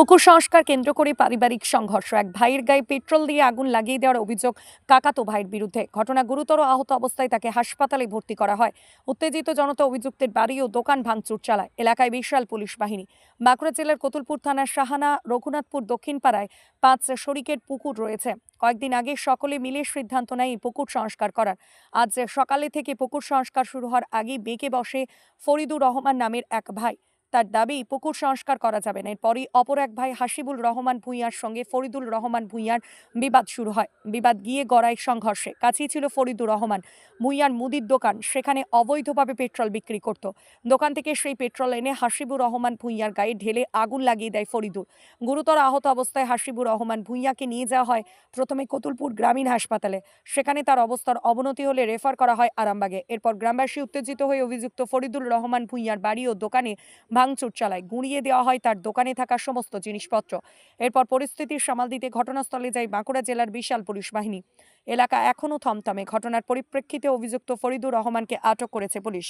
পুকুর সংস্কার কেন্দ্র করে পারিবারিক সংঘর্ষ। এক ভাইয়ের গায়ে পেট্রোল দিয়ে আগুন লাগিয়ে দেওয়ার অভিযোগ কাকাতো ভাইয়ের বিরুদ্ধে। ঘটনা গুরুতর আহত অবস্থায় তাকে হাসপাতালে ভর্তি করা হয়। উত্তেজিত জনতা অভিযুক্তের বাড়ি ও দোকান ভাঙচুর চালায়। এলাকায় বিশাল পুলিশ বাহিনী। বাঁকুড়া জেলার কতুলপুর থানার সাহানা রঘুনাথপুর দক্ষিণ পাড়ায় পাঁচ শরিকের পুকুর রয়েছে। কয়েকদিন আগে সকলে মিলে সিদ্ধান্ত নেয় পুকুর সংস্কার করার। আজ সকালে থেকে পুকুর সংস্কার শুরু হওয়ার আগেই বেঁকে বসে ফরিদুর রহমান নামের এক ভাই। তার দাবি, পুকুর সংস্কার করা যাবে না। এরপরই অপর এক ভাই হাসিবুল রহমান ভূঁইয়ার সঙ্গে ফরিদুল রহমান ভূঁইয়ার বিবাদ শুরু হয়। বিবাদ গিয়ে গড়ায় সংঘর্ষে। কাছেই ছিল ফরিদুর রহমান, ভূঁইয়ার মুদির দোকান। সেখানে অবৈধভাবে পেট্রোল বিক্রি করত। দোকান থেকে সেই পেট্রোল এনে হাসিবুর রহমান ভূঁইয়ার গায়ে ঢেলে আগুন লাগিয়ে দেয় ফরিদুর। গুরুতর আহত অবস্থায় হাসিবুর রহমান ভূঁইয়াকে নিয়ে যাওয়া হয় প্রথমে কতুলপুর গ্রামীণ হাসপাতালে। সেখানে তার অবস্থার অবনতি হলে রেফার করা হয় আরামবাগে। এরপর গ্রামবাসী উত্তেজিত হয়ে অভিযুক্ত ফরিদুল রহমান ভূঁইয়ার বাড়ি ও দোকানে ভাঙচুর চালায়। গুঁড়িয়ে দেওয়া হয় তার দোকানে থাকা সমস্ত জিনিসপত্র। এরপর পরিস্থিতির সামাল দিতে ঘটনাস্থলে যায় বাঁকুড়া জেলার বিশাল পুলিশ বাহিনী। এলাকা এখনও থমথমে। ঘটনার পরিপ্রেক্ষিতে অভিযুক্ত ফরিদুর রহমানকে আটক করেছে পুলিশ।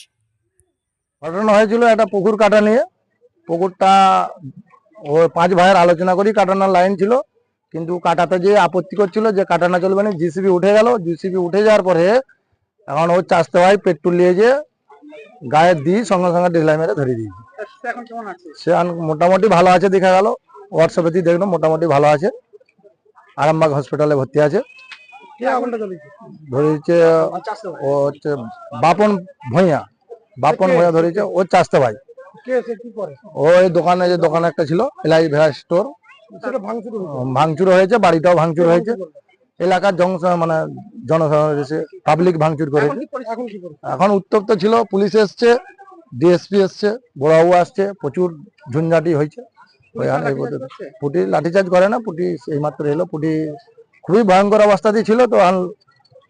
ঘটনা হয়েছিল একটা পুকুর কাটা নিয়ে। পুকুরটা ও পাঁচ ভাইয়ের আলোচনা করি, কাটানোর লাইন ছিল। কিন্তু কাটাতে যে আপত্তি করছিল যে কাটানো চলবে না, জিসিবি উঠে গেল। জিসিবি উঠে যাওয়ার পরে এখন ও চাষতে ভাই পেট্রোল নিয়ে যে গায়ে দিই, সঙ্গে সঙ্গে ডিলাই মেরে ধরে দিয়েছি সে মোটামুটি ভালো আছে দেখা গেল। হোয়াটসঅ্যাপে দিয়ে দেখল মোটামুটি ভালো আছে। আরামবাগ হসপিটালে ভর্তি আছে। কে আগুনটা জ্বলেছে ধরে দিচ্ছে চাষতে ভাই। ও হচ্ছে বাপন ভূঁইয়া। বাপন ভূঁইয়া ধরেছে ও চাষতে ভাই। করে? ওই দোকানে যে দোকান একটা ছিল এলাই ভেড়া স্টোর ভাঙচুর হয়েছে? হয়েছে বাড়িটাও ভাঙচুর হয়েছে। এলাকার জন মানে জনসাধারণ পাবলিক ভাঙচুর করেছে? এখন উত্তপ্ত ছিল পুলিশ এসছে। ডিএসপি এসছে বড়বাবু আসছে প্রচুর ঝুঞ্ঝাটি হয়েছে। পুটি লাঠিচার্জ করে না পুটি এই মাত্র এলো পুটি খুবই ভয়ঙ্কর অবস্থাতেই ছিল তো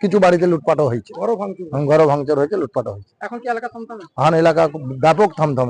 কিছু বাড়িতে লুটপাটও হয়েছে। ভাঙচুর। ঘর ভাঙচুর হয়েছে লুটপাটও হয়েছে। এখন কি এলাকা থমথমে? এখন এলাকা ব্যাপক থমথমে।